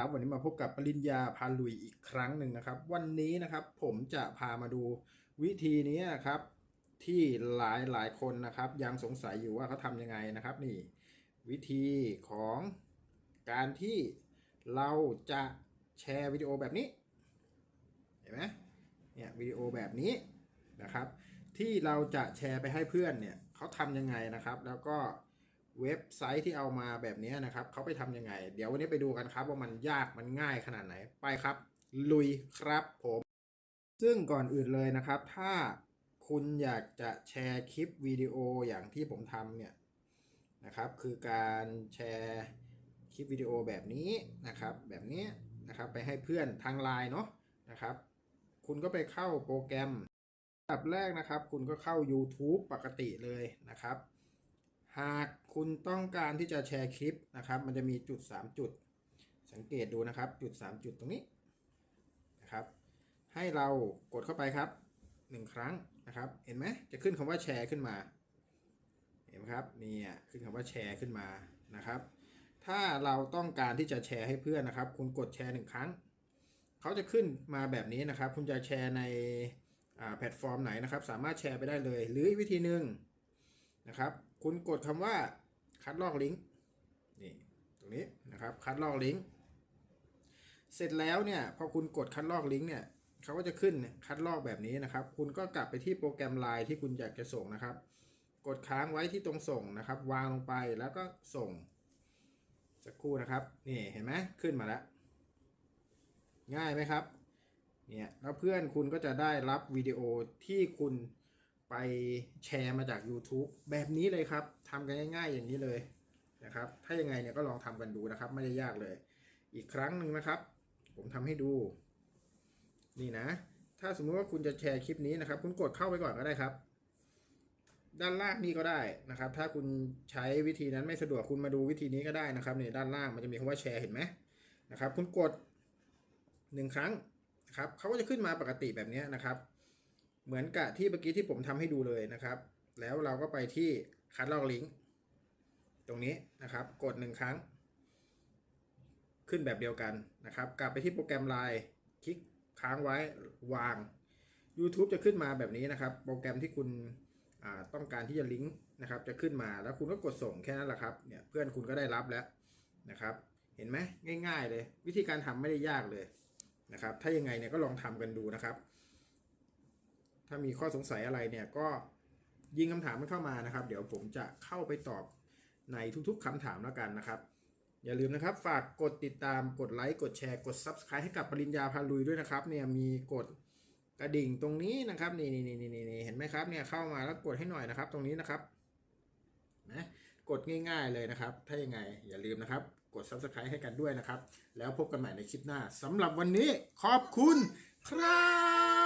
ครับวันนี้มาพบกับปริญญาพาลุยอีกครั้งหนึ่งนะครับ วันนี้นะครับผมจะพามาดูวิธีนี้นะครับ ที่หลายหลายคนนะครับ ยังสงสัยอยู่ว่าเขาทำยังไงนะครับนี่ วิธีของการที่เราจะแชร์วิดีโอแบบนี้ เห็นไหมเนี่ยวิดีโอแบบนี้นะครับ ที่เราจะแชร์ไปให้เพื่อนเนี่ยเขาทำยังไงนะครับ แล้วก็ เว็บไซต์ที่เอามาแบบนี้นะครับเขาไปทำยังไง เดี๋ยววันนี้ไปดูกันครับว่ามันยากมันง่ายขนาดไหนไปครับ ลุยครับผม ซึ่งก่อนอื่นเลยนะครับ ถ้าคุณอยากจะแชร์คลิปวิดีโออย่างที่ผมทำเนี่ยนะครับ คือการแชร์คลิปวิดีโอแบบนี้นะครับ แบบนี้นะครับไปให้เพื่อนทางไลน์เนาะนะครับ คุณก็ไปเข้าโปรแกรมอันดับแรกนะครับ คุณก็เข้า YouTube ปกติเลยนะครับ หากคุณต้องการที่จะแชร์คลิปนะครับ มันจะมีจุด 3 จุด สังเกตดูนะครับ จุด 3 จุดตรงนี้นะครับ ให้เรากดเข้าไปครับ 1 ครั้งนะครับ เห็นไหมจะขึ้นคำว่าแชร์ขึ้นมา เห็นไหมครับนี่ขึ้นคำว่าแชร์ขึ้นมานะครับ ถ้าเราต้องการที่จะแชร์ให้เพื่อนนะครับ คุณกดแชร์หนึ่งครั้งเขาจะขึ้นมาแบบนี้นะครับ คุณจะแชร์ในแพลตฟอร์มไหนนะครับ สามารถแชร์ไปได้เลย หรืออีกวิธีหนึ่ง นะครับ คุณกดคำว่าคัดลอกลิงก์นี่ตรงนี้นะครับคัดลอกลิงก์เสร็จแล้วเนี่ยพอคุณกดคัดลอกลิงก์เนี่ยเขาก็จะขึ้นคัดลอกแบบนี้นะครับ คุณก็กลับไปที่โปรแกรมไลน์ที่คุณอยากจะส่งนะครับ กดค้างไว้ที่ตรงส่งนะครับ วางลงไปแล้วก็ส่งสักครู่นะครับนี่เห็นไหมขึ้นมาแล้ว ง่ายไหมครับเนี่ยแล้วเพื่อนคุณก็จะได้รับวิดีโอที่คุณ ไปแชร์มาจาก YouTube แบบนี้เลยครับทำกันง่าย ๆ อย่างนี้เลยนะครับ ถ้ายังไงเนี่ยก็ลองทำกันดูนะครับ ไม่ได้ยากเลย อีกครั้งหนึ่งนะครับ ผมทำให้ดู นี่นะ ถ้าสมมติว่าคุณจะแชร์คลิปนี้นะครับ คุณกดเข้าไปก่อนก็ได้ครับ ด้านล่างนี่ก็ได้นะครับ ถ้าคุณใช้วิธีนั้นไม่สะดวกคุณมาดูวิธีนี้ก็ได้นะครับเนี่ยด้านล่างมันจะมีคำว่าแชร์เห็นไหมนะครับ คุณกดหนึ่งครั้งนะครับเขาก็จะขึ้นมาปกติแบบนี้นะครับ เหมือนกับที่เมื่อกี้ที่ผมทำให้ดูเลยนะครับ แล้วเราก็ไปที่คัดลอกลิงก์ตรงนี้นะครับ กดหนึ่งครั้ง ขึ้นแบบเดียวกันนะครับ กลับไปที่โปรแกรมไลน์คลิกค้างไว้วาง YouTube จะขึ้นมาแบบนี้นะครับ โปรแกรมที่คุณต้องการที่จะลิงก์นะครับ จะขึ้นมาแล้วคุณก็กดส่งแค่นั้นแหละครับเนี่ยเพื่อนคุณก็ได้รับแล้วนะครับ เห็นไหมง่าย ๆ เลย วิธีการทำไม่ได้ยากเลยนะครับ ถ้ายังไงเนี่ยก็ลองทำกันดูนะครับ ถ้ามีข้อสงสัยอะไรเนี่ยก็ยิงคำถามมันเข้ามานะครับ เดี๋ยวผมจะเข้าไปตอบในทุกๆคำถามแล้วกันนะครับ อย่าลืมนะครับ ฝากกดติดตามกดไลค์กดแชร์กด Subscribe ให้กับปริญญาพาลุยด้วยนะครับเนี่ยมีกดกระดิ่งตรงนี้นะครับนี่นี่นี่นี่นี่เห็นไหมครับเนี่ยเข้ามาแล้วกดให้หน่อยนะครับ ตรงนี้นะครับนะกดง่ายๆเลยนะครับ ถ้ายังไงอย่าลืมนะครับ กด Subscribe ให้กันด้วยนะครับ แล้วพบกันใหม่ในคลิปหน้าสำหรับวันนี้ขอบคุณครับ